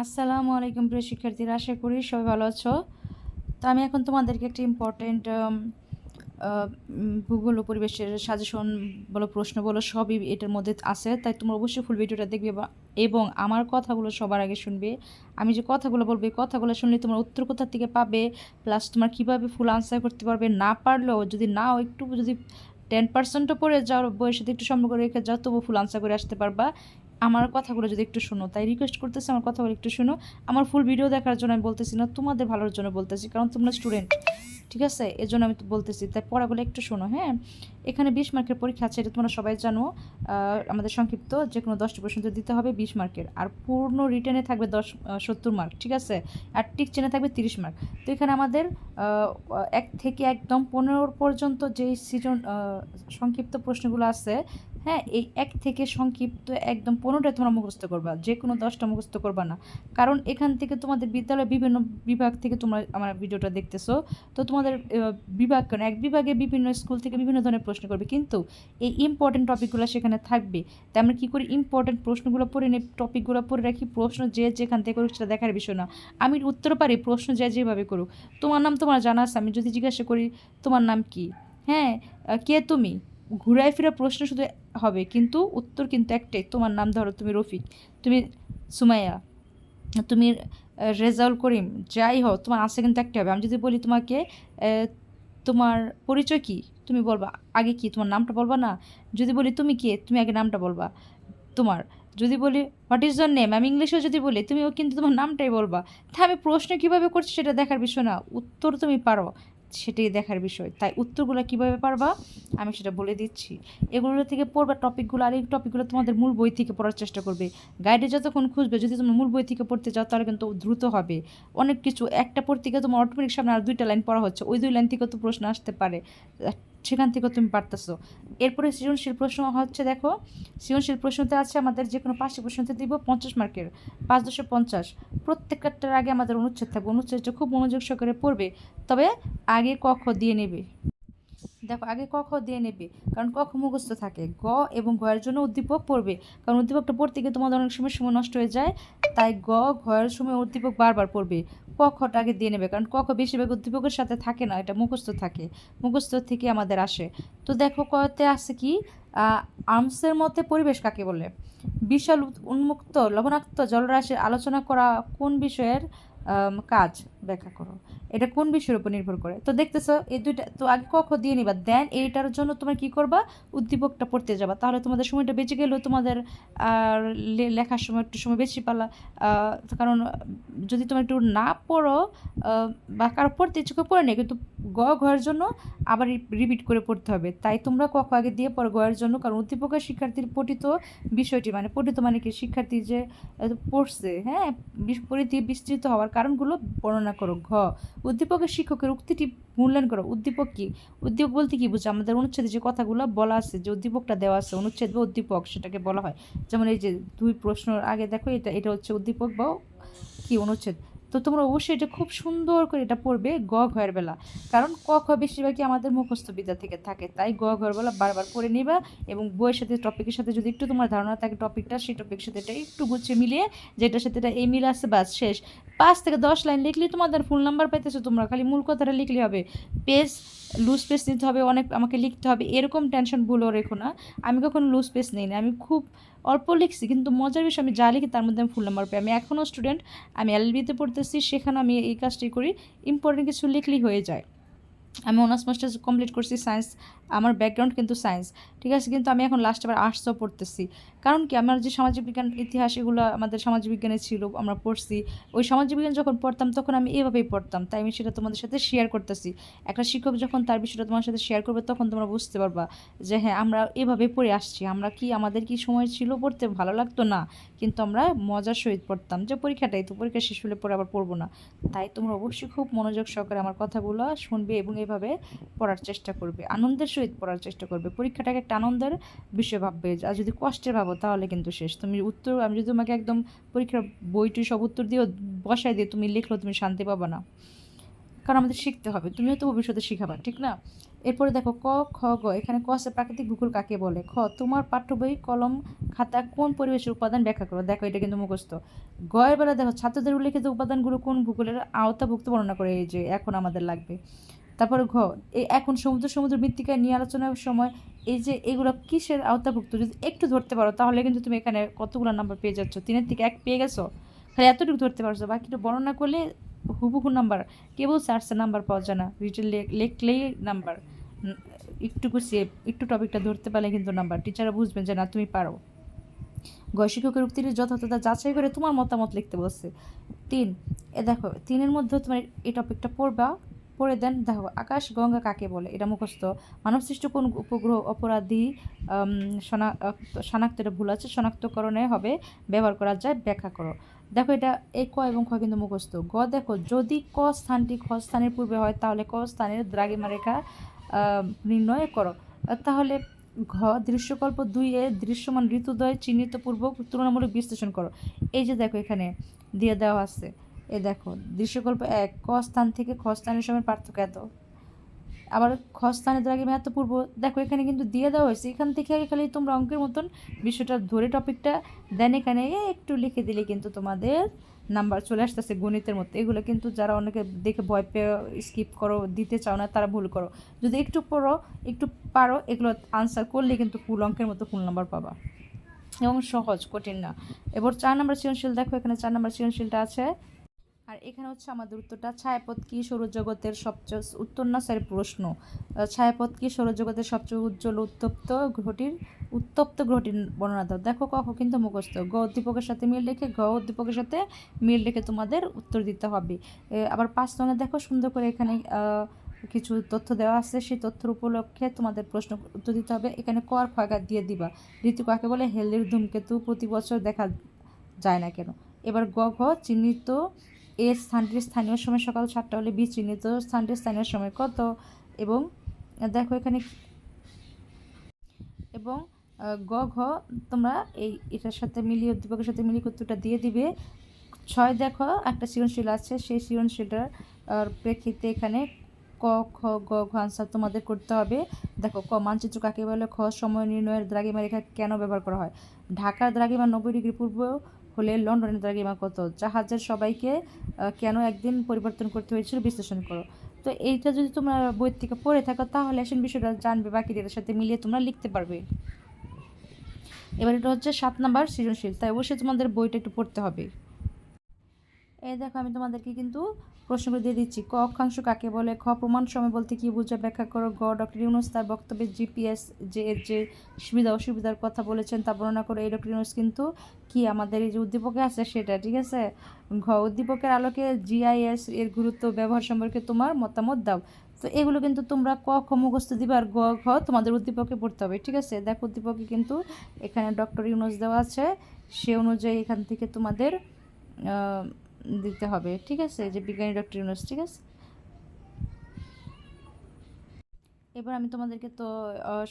আসসালামু আলাইকুম প্রিয় শিক্ষার্থীরা, আশা করি সবাই ভালো আছো। তো আমি এখন তোমাদেরকে একটি ইম্পর্টেন্ট ভূগোল ও পরিবেশের সাজেশন বলো, প্রশ্ন বলো, সবই এটার মধ্যে আছে। তাই তোমরা অবশ্যই ফুল ভিডিওটা দেখবে এবং আমার কথাগুলো সবার আগে শুনবে। আমি যে কথাগুলো বলব, এই কথাগুলো শুনলে তোমার উত্তর কোথা থেকে পাবে প্লাস তোমার কীভাবে ফুল আনসার করতে পারবে, না পারলেও যদি নাও একটু যদি টেন পার্সেন্টও পড়ে যাও, বইয়ের সাথে একটু সম্পর্ক রেখে যাও তবু ফুল আনসার করে আসতে পারবা। আমার কথাগুলো যদি একটু শোনো, তাই রিকোয়েস্ট করতেছি আমার কথাগুলো একটু শোনো। আমার ফুল ভিডিও দেখার জন্য আমি বলতেছি না, তোমাদের ভালোর জন্য বলতেছি, কারণ তোমরা স্টুডেন্ট ঠিক আছে? এর জন্য আমি বলতেছি, তাই পড়াগুলো একটু শোনো হ্যাঁ? এখানে বিশ মার্কের পরীক্ষা আছে, এটা তোমরা সবাই জানো আমাদের সংক্ষিপ্ত যে কোনো দশটি প্রশ্ন দিতে হবে বিশ মার্কের, আর পূর্ণ রিটার্নে থাকবে দশ সত্তর মার্ক, ঠিক আছে? আর টিক চেনে থাকবে তিরিশ মার্ক। তো এখানে আমাদের এক থেকে একদম পনেরো পর্যন্ত যেই সিজন সংক্ষিপ্ত প্রশ্নগুলো আছে হ্যাঁ এই এক থেকে সংক্ষিপ্ত একদম পনেরোটা তোমরা মুখস্থ করবা যে কোনো দশটা মুখস্থ করবা না। কারণ এখান থেকে তোমাদের বিদ্যালয়ের বিভিন্ন বিভাগ থেকে তোমরা আমার ভিডিওটা দেখতেছো, তো তোমাদের বিভাগ কেন? এক বিভাগে বিভিন্ন স্কুল থেকে বিভিন্ন ধরনের প্রশ্ন করবে, কিন্তু এই ইম্পর্টেন্ট টপিকগুলো সেখানে থাকবে। তাই আমরা কী করি ইম্পর্টেন্ট প্রশ্নগুলো পড়ে নিই টপিকগুলো পড়ে রাখি, প্রশ্ন যে যেখান থেকে করুক সেটা দেখার বিষয় না। আমি উত্তর পারি, প্রশ্ন যে যেভাবে করুক। তোমার নাম তোমার জানা আছে, আমি যদি জিজ্ঞাসা করি, তোমার নাম কি? হ্যাঁ কে তুমি? ঘুরায় ফিরে প্রশ্ন শুধু হবে, কিন্তু উত্তর কিন্তু একটাই, তোমার নাম ধরো, তুমি রফিক, তুমি সুমাইয়া, তুমি রেজাউল করিম, যাই হোক তোমার আছে কিন্তু একটাই হবে। আমি যদি বলি তোমাকে তোমার পরিচয় কি? তুমি বলবা, আগে কি? তোমার নামটা বলবা না? যদি বলি তুমি কে, তুমি আগে নামটা বলবা। তোমার, যদি বলি হোয়াট ইজ your নেম আমি ইংলিশেও যদি বলি, তুমিও কিন্তু তোমার নামটাই বলবা। তা আমি প্রশ্ন কীভাবে করছি সেটা দেখার বিষয় না, উত্তর তুমি পারো। সেটাই দেখার বিষয়। তাই উত্তরগুলো কীভাবে পারবা, আমি সেটা বলে দিচ্ছি। এগুলো থেকে পড়বা টপিকগুলো, আর এই টপিকগুলো তোমাদের মূল বই থেকে পড়ার চেষ্টা করবে। গাইডে যতক্ষণ খুঁজবে, যদি তোমার মূল বই থেকে পড়তে যাও তাহলে কিন্তু দ্রুত হবে। অনেক কিছু, একটা পড়তে গিয়ে তোমার অটোমেটিক সামনে আর দুইটা লাইন পড়া হচ্ছে, ওই দুই লাইন থেকে তো প্রশ্ন আসতে পারে। সেখান থেকে তুমি পারতেছো। এরপরে সৃজনশীল প্রশ্ন হচ্ছে, দেখো, সৃজনশীল প্রশ্নতে আছে আমাদের যে কোনো পাঁচটি প্রশ্নতে দিব পঞ্চাশ মার্কের, পাঁচ দশো পঞ্চাশ। প্রত্যেকটার আগে আমাদের অনুচ্ছেদ থাকবে। অনুচ্ছেদটা খুব মনোযোগ সহকারে পড়বে, তবে আগে কক্ষ দিয়ে নেবে। দেখো, আগে ক, খ দিয়ে নেবে। কারণ ক খ মুখস্থ থাকে। গ এবং ঘয়ের জন্য উদ্দীপক পড়বে। কারণ উদ্দীপকটা পড়তে গিয়ে তোমাদের অনেক সময় সময় নষ্ট হয়ে যায়। তাই গ, ঘয়ের সময় উদ্দীপক বারবার পড়বে। ক খটা আগে দিয়ে নেবে। কারণ ক, খ বেশিরভাগ উদ্দীপকের সাথে থাকে না, এটা মুখস্থ থাকে। মুখস্থ থেকে আমাদের আসে। তো দেখো কতে আছে কি? আর্মসের মতে পরিবেশ কাকে বলে? বিশাল উন্মুক্ত লবণাক্ত জলরাশির আলোচনা করা কোন বিষয়ের কাজ? ব্যাখ্যা করো। এটা কোন বিষয়ের উপর নির্ভর করে? তো দেখতেছো, এই দুইটা তো আগে কখ দিয়ে নিবা। দেন এইটার জন্য তোমার কি করবা? উদ্দীপকটা পড়তে যাবা। তাহলে তোমাদের সময়টা বেঁচে গেলেও তোমাদের আর লেখার সময় একটু সময় বেশি পালা। কারণ যদি তোমার একটু না পড়ো বা কারও পড়তে ইচ্ছে করে পড়ে নেই কিন্তু গ ঘয়ের জন্য আবার রিপিট করে পড়তে হবে। তাই তোমরা ক, খ আগে দিয়ে পড়ো গয়ের জন্য। কারণ উদ্দীপকের শিক্ষার্থীর পঠিত বিষয়টি মানে পঠিত মানে কি? শিক্ষার্থী যে পড়ছে হ্যাঁ? পরিধি বিস্তৃত হওয়ার কারণগুলো বর্ণনা করো, ঘ, উদ্দীপকের শিক্ষকের উক্তিটি মূল্যায়ন করো। উদ্দীপক কি? উদ্দীপক বলতে কি বুঝো আমাদের অনুচ্ছেদে যে কথাগুলো বলা আছে, যে উদ্দীপকটা দেওয়া আছে, অনুচ্ছেদ বা উদ্দীপক সেটাকে বলা হয়। যেমন এই যে দুই প্রশ্নের আগে দেখো, এটা এটা হচ্ছে উদ্দীপক বা কি অনুচ্ছেদ? তো তোমরা অবশ্যই এটা খুব সুন্দর করে এটা পড়বে গ ঘয়ের বেলা। কারণ ক, খ বেশিরভাগই আমাদের মুখস্থ বিদ্যা থেকে থাকে। তাই গ ঘয়ের বেলা বারবার পড়ে নিবা এবং বইয়ের সাথে টপিকের সাথে যদি একটু তোমার ধারণা থাকে টপিকটা সেই টপিকের সাথে এটা একটু গুছিয়ে মিলিয়ে যেটার সাথে এটা এই মিল আছে, বাস শেষ। পাঁচ থেকে দশ লাইন লিখলে তোমাদের ফুল নাম্বার পাইতেছো, তোমরা খালি মূল কথাটা লিখলে হবে। পেজ লুজ পেজ নিতে হবে, অনেক আমাকে লিখতে হবে, এরকম টেনশন ভুলও রেখো না। আমি কখনো লুজ পেস নিই না, আমি খুব অল্প লিখছি, কিন্তু মজার বিষয়, আমি যা লিখি তার মধ্যে আমি ফুল নাম্বার পাই। আমি এখনও স্টুডেন্ট আমি এলবিতে পড়তেছি সেখানে আমি এই কাজটি করি ইম্পর্টেন্ট কিছু লিখলেই হয়ে যায়। আমি অনার্স মাস্টার্স কমপ্লিট করছি সায়েন্স আমার ব্যাকগ্রাউন্ড কিন্তু সায়েন্স ঠিক আছে? কিন্তু আমি এখন লাস্ট আবার আর্টসও পড়তেছি। কারণ কি? আমার যে সামাজিক বিজ্ঞান ইতিহাস, এগুলো আমাদের সামাজিক বিজ্ঞানে ছিল, আমরা পড়ছি। ওই সামাজিক বিজ্ঞান যখন পড়তাম, তখন আমি এভাবেই পড়তাম। তাই আমি সেটা তোমাদের সাথে শেয়ার করতেছি। একটা শিক্ষক যখন তার বিষয়টা তোমার সাথে শেয়ার করবে, তখন তোমরা বুঝতে পারবা যে হ্যাঁ আমরা এভাবে পড়ে আসছি। আমরা কি, আমাদের কি সময় ছিল পড়তে? ভালো লাগতো না। কিন্তু আমরা মজার সহিত পড়তাম যে, পরীক্ষাটাই তো, পরীক্ষা শেষ হলে পরে আবার পড়ব না। তাই তোমরা অবশ্যই খুব মনোযোগ সহকারে আমার কথাগুলো শুনবে এবং এভাবে পড়ার চেষ্টা করবে, আনন্দের সহিত পড়ার চেষ্টা করবে। পরীক্ষাটাকে একটা আনন্দের বিষয় ভাববে, আর যদি কষ্টের ভাবো তাহলে কিন্তু শেষ। তুমি উত্তর, আমি যদি তোমাকে একদম পরীক্ষার বইটি সব উত্তর দিয়ে বসায় দিয়ে তুমি লিখলো তুমি শান্তি পাবা না। কারণ আমাদের শিখতে হবে, তুমিও তো ভবিষ্যতে শিখাবা, ঠিক না? এরপরে দেখো ক, খ, গ, এখানে ক আছে, প্রাকৃতিক ভূগোল কাকে বলে? খ, তোমার পাঠ্য বই, কলম, খাতা কোন পরিবেশের উপাদান ব্যাখ্যা করো? দেখো এটা কিন্তু মুখস্থ। গ এর বেলা দেখো ছাত্রদের উল্লেখিত উপাদানগুলো কোন ভূগোলের আওতাভুক্ত বর্ণনা করে? এই যে এখন আমাদের লাগবে। তারপরে ঘ এখন সমুদ্র সমুদ্র মৃত্তিকায় নিয়ে আলোচনার সময় এই যে এগুলো কিসের আওতাভুক্ত? যদি একটু ধরতে পারো, তাহলে কিন্তু তুমি এখানে কতগুলো নাম্বার পেয়ে যাচ্ছ? তিনের থেকে এক পেয়ে গেছো? খালি এতটুকু ধরতে পারছ, বাকিটা বর্ণনা করলে হুবহু নাম্বার কেবল সার্চে নাম্বার পাওয়া যায় না রিটেল লিখলেই নাম্বার একটু গুছিয়ে একটু টপিকটা ধরতে পারলে কিন্তু নাম্বার টিচাররা বুঝবেন যে না, তুমি পারো। গয় শিক্ষকের উক্তির যথাযথতা যাচাই করে তোমার মতামত লিখতে বলছে। তিন, এ দেখো, তিনের মধ্যে তোমার এই টপিকটা পড়বা। পড়ে দেন, দেখো আকাশ, গঙ্গা কাকে বলে? এটা মুখস্থ। মানবসৃষ্ট কোন উপগ্রহ অপরাধী শনাক্ত এটা ভুল আছে, শনাক্তকরণে হবে, ব্যবহার করা যায়, ব্যাখ্যা করো। দেখো এটা এই ক এবং খ কিন্তু মুখস্থ। গ দেখো, যদি ক স্থানটি খ স্থানের পূর্বে হয়, তাহলে ক স্থানের দ্রাগিমা রেখা নির্ণয় করো। তাহলে ঘ, দৃশ্যকল্প দুই এ, দৃশ্যমান ঋতুদ্বয় চিহ্নিতপূর্বক তুলনামূলক বিশ্লেষণ করো। এই যে দেখো এখানে, দিয়ে দেওয়া আছে। এ দেখো, দৃশ্যকল্প এক, ক স্থান থেকে খ স্থানের সময় পার্থক্য এত। আবার খ স্থানের দ্রাগিমা এত পূর্ব, দেখো এখানে কিন্তু দিয়ে দেওয়া হয়েছে। এখান থেকে আগে খালি তোমরা অঙ্কের মতন বিষয়টা ধরে টপিকটা দেন এখানে একটু লিখে দিলে কিন্তু তোমাদের নাম্বার চলে আসতেছে গণিতের মতো এগুলো কিন্তু যারা অনেকে দেখে ভয় পেয়ে স্কিপ করো, দিতে চাও না, তারা ভুল করো। যদি একটু পড়ো, একটু পারো, এগুলো আনসার করলে কিন্তু ফুল অঙ্কের মতো ফুল নাম্বার পাবা। এবং সহজ, কঠিন না। এবার চার নাম্বার সৃজনশীল, দেখো এখানে চার নাম্বার সৃজনশীলটা আছে। আর এখানে হচ্ছে আমাদের উত্তরটা, ছায়াপথ কি সৌরজগতের সবচেয়ে উত্তর না স্যার প্রশ্ন। ছায়াপথ কি সৌরজগতের সবচেয়ে উজ্জ্বল উত্তপ্ত গ্রহটির উত্তপ্ত গ্রহটির বর্ণনা দাও। দেখো কখ কিন্তু মুখস্থ। গ উদ্দীপকের সাথে মিল রেখে গ উদ্দীপকের সাথে মিল রেখে তোমাদের উত্তর দিতে হবে। আবার পাঁচ রঙে দেখো সুন্দর করে এখানে কিছু তথ্য দেওয়া আছে। সেই তথ্যের উপলক্ষে তোমাদের প্রশ্ন উত্তর দিতে হবে। এখানে কর খয়গাত দিয়ে দিবা। ঋতু কাকে বলে? হেলদির ধূমকেতু। প্রতি বছর দেখা যায় না কেন? এবার গ, ঘ, চিহ্নিত এ স্থানটির স্থানীয় সময় সকাল সাতটা হলে বি চিহ্নিত স্থানটির স্থানীয় সময় কত? এবং দেখো এখানে এবং গ, ঘ, তোমরা এই এটার সাথে মিলিয়ে, উদ্দীপকের সাথে মিলিয়ে উত্তরটা দিয়ে দিবে। ছয় দেখো, একটা সৃজনশীল আছে। সেই সৃজনশীলটার প্রেক্ষিতে এখানে ক, খ, গ, ঘ আনসার তোমাদের করতে হবে। দেখো, ক মানচিত্র কাকে বলে? খ, সময় নির্ণয়ের দ্রাগিমা রেখা কেন ব্যবহার করা হয়? ঢাকার দ্রাগিমা নব্বই ডিগ্রি পূর্ব হলে লন্ডনের দ্বারা দ্রাগিমা কত জাহাজের সবাইকে কেন একদিন পরিবর্তন করতে হয়েছিল বিশ্লেষণ করো। তো এইটা যদি তোমরা বই থেকে পড়ে থাকো, তাহলে আসেন বিষয়টা জানবে বাকিদের সাথে মিলিয়ে তোমরা লিখতে পারবে। এবার এটা হচ্ছে সাত নাম্বার সৃজনশীল, তাই অবশ্যই তোমাদের বইটা একটু পড়তে হবে। এই দেখো আমি তোমাদেরকে কিন্তু প্রশ্নগুলো দিয়ে দিচ্ছি। ক অক্ষাংশ কাকে বলে? খ প্রমাণ সময় বলতে কি বুঝে ব্যাখ্যা করো। গ, ডক্টর ইউনুস তার বক্তব্যে জিপিএস যে এর যে সুবিধা, অসুবিধার কথা বলেছেন তা বর্ণনা করে। এই ডক্টর ইউনুস কিন্তু কি? আমাদের এই যে উদ্দীপকে আছে সেটা, ঠিক আছে? ঘ, উদ্দীপকের আলোকে জিআইএস এর গুরুত্ব, ব্যবহার সম্পর্কে তোমার মতামত দাও। তো এগুলো কিন্তু তোমরা ক, খ মুখস্থ দিবে আর গ, ঘ তোমাদের উদ্দীপকে পড়তে হবে, ঠিক আছে? দেখো উদ্দীপকে কিন্তু এখানে ডক্টর ইউনুস দেওয়া আছে। সে অনুযায়ী এখান থেকে তোমাদের দিতে হবে, ঠিক আছে? যে বিজ্ঞানী ডক্টর ইউনুস, ঠিক আছে? এবার আমি তোমাদেরকে তো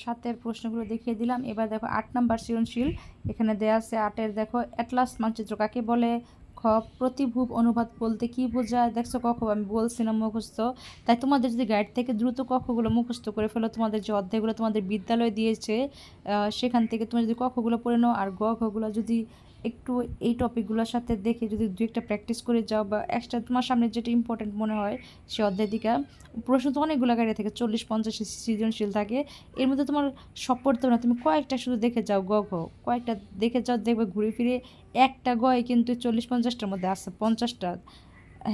সাতের প্রশ্নগুলো দেখিয়ে দিলাম। এবার দেখো, আট নাম্বার সৃজনশীল, এখানে দেওয়া আছে আটের, দেখো, অ্যাটলাস মানচিত্র কাকে বলে? খ প্রতিভূপ অনুবাদ বলতে কি বোঝায়? দেখছ কখ আমি বলছি না মুখস্থ। তাই তোমাদের যদি গাইড থেকে দ্রুত কক্ষগুলো মুখস্থ করে ফেলো, তোমাদের যে অধ্যায়গুলো তোমাদের বিদ্যালয় দিয়েছে সেখান থেকে তুমি যদি কখগুলো পড়ে নাও, আর গ, খগুলো যদি একটু এই টপিকগুলোর সাথে দেখে যদি দু একটা প্র্যাকটিস করে যাও বা এক্সট্রা তোমার সামনে যেটা ইম্পর্টেন্ট মনে হয় সে অধ্যায় দিকে, প্রশ্ন তো অনেকগুলো গাড়ি থাকে, চল্লিশ, পঞ্চাশ সৃজনশীল থাকে। এর মধ্যে তোমার সব পড়তে না, তুমি কয়েকটা শুধু দেখে যাও, গ, ঘ। কয়েকটা দেখে যাও, দেখবে ঘুরে ফিরে একটা গয় কিন্তু চল্লিশ, পঞ্চাশটার মধ্যে আসছে পঞ্চাশটা।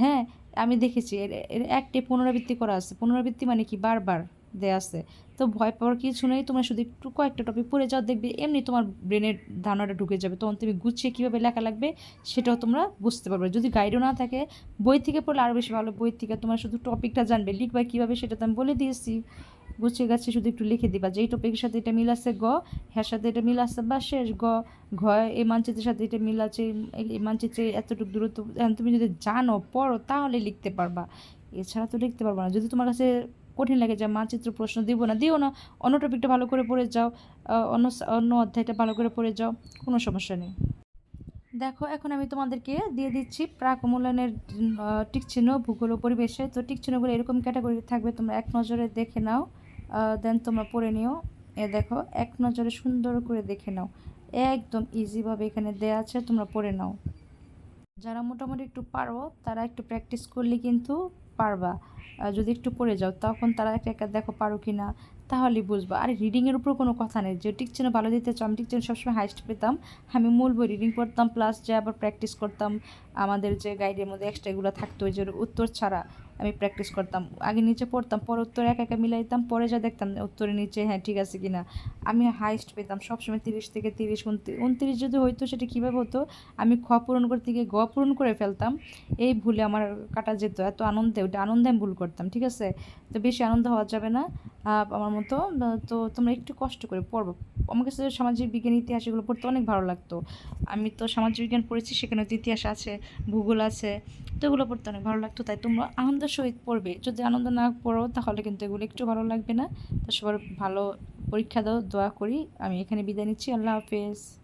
হ্যাঁ আমি দেখেছি এর একটি পুনরাবৃত্তি করা আছে। পুনরাবৃত্তি মানে কি? বারবার। দেয়া আছে। তো ভয় পাওয়ার কিছু নেই, তোমার শুধু একটু কয়েকটা টপিক পড়ে যাও, দেখবে এমনি তোমার ব্রেনের ধারণাটা ঢুকে যাবে। তখন তুমি গুছিয়ে কীভাবে লেখা লাগবে সেটাও তোমরা বুঝতে পারবে। যদি গাইডও না থাকে, বই থেকে পড়লে আরও বেশি ভালো। বই থেকে তোমার শুধু টপিকটা জানবে, লিখবা কীভাবে সেটা তো আমি বলে দিয়েছি। গুছিয়ে গাছে শুধু একটু লিখে দিবা। যে এই টপিকের সাথে এটা মিল আছে গ, হ্যার সাথে এটা মিল আছে বা শেষ গ, ঘ, এই মানচিত্রের সাথে এটা মিল আছে, এই মানচিত্রে এতটুকু দূরত্ব তুমি যদি জানো, পড়ো, তাহলে লিখতে পারবা। এছাড়া তো লিখতে পারবা না। যদি তোমার কাছে কঠিন লাগে, যে মানচিত্র প্রশ্ন দিব না। দিও না, অন্য টপিকটা ভালো করে পড়ে যাও অন্য অন্য অধ্যায়টা ভালো করে পড়ে যাও, কোনো সমস্যা নেই। দেখো, এখন আমি তোমাদেরকে দিয়ে দিচ্ছি প্রাক মূল্যায়নের টিক চিহ্ন, ভূগোল পরিবেশে। তো টিক চিহ্নগুলো এরকম ক্যাটাগরি থাকবে, তোমরা এক নজরে দেখে নাও দেন তোমরা পড়ে নিও। এ দেখো, এক নজরে সুন্দর করে দেখে নাও। একদম ইজিভাবে এখানে দেয়া আছে, তোমরা পড়ে নাও। যারা মোটামুটি একটু পারো, তারা একটু প্র্যাকটিস করলে কিন্তু পারবা। যদি একটু পড়ে যাও, তখন তারা একটা একটা দেখো পারো কি না তাহলেই বুঝবা। আর রিডিংয়ের উপর কোনো কথা নেই। যে টিকচেন ভালো দিতে চাও, আমি টিকচেন সবসময় হাইস্ট পেতাম। আমি মূল বই রিডিং করতাম প্লাস যে আবার প্র্যাকটিস করতাম, আমাদের যে গাইডের মধ্যে এক্সট্রা এগুলো থাকতো যে উত্তর ছাড়া আমি প্র্যাকটিস করতাম। আগে নিচে পড়তাম, পরে উত্তর একা একা মিলাইতাম, পরে যা দেখতাম উত্তরে নিচে হ্যাঁ ঠিক আছে কিনা। আমি হাইস্ট পেতাম সবসময় তিরিশ থেকে তিরিশ উনত্রিশ যদি হইতো সেটা কীভাবে হতো? আমি খ পূরণ করতে গিয়ে গ পূরণ করে ফেলতাম। এই ভুলে আমার কাটা যেত, এত আনন্দে, ওটা আনন্দে আমি ভুল করতাম, ঠিক আছে? তো বেশি আনন্দ হওয়া যাবে না আমার মতো। তো তোমরা একটু কষ্ট করে পড়ব আমার কাছে সামাজিক বিজ্ঞান ইতিহাস এগুলো পড়তে অনেক ভালো লাগতো। আমি তো সামাজিক বিজ্ঞান পড়েছি সেখানে তো ইতিহাস আছে, ভূগোল আছে। তো এগুলো পড়তে অনেক ভালো লাগতো, তাই তোমরা আনন্দের সহিত পড়বে। যদি আনন্দ না পড়ো, তাহলে কিন্তু এগুলো একটু ভালো লাগবে না। তো সবার ভালো পরীক্ষা দাও, দোয়া করি। আমি এখানে বিদায় নিচ্ছি। আল্লাহ হাফেজ।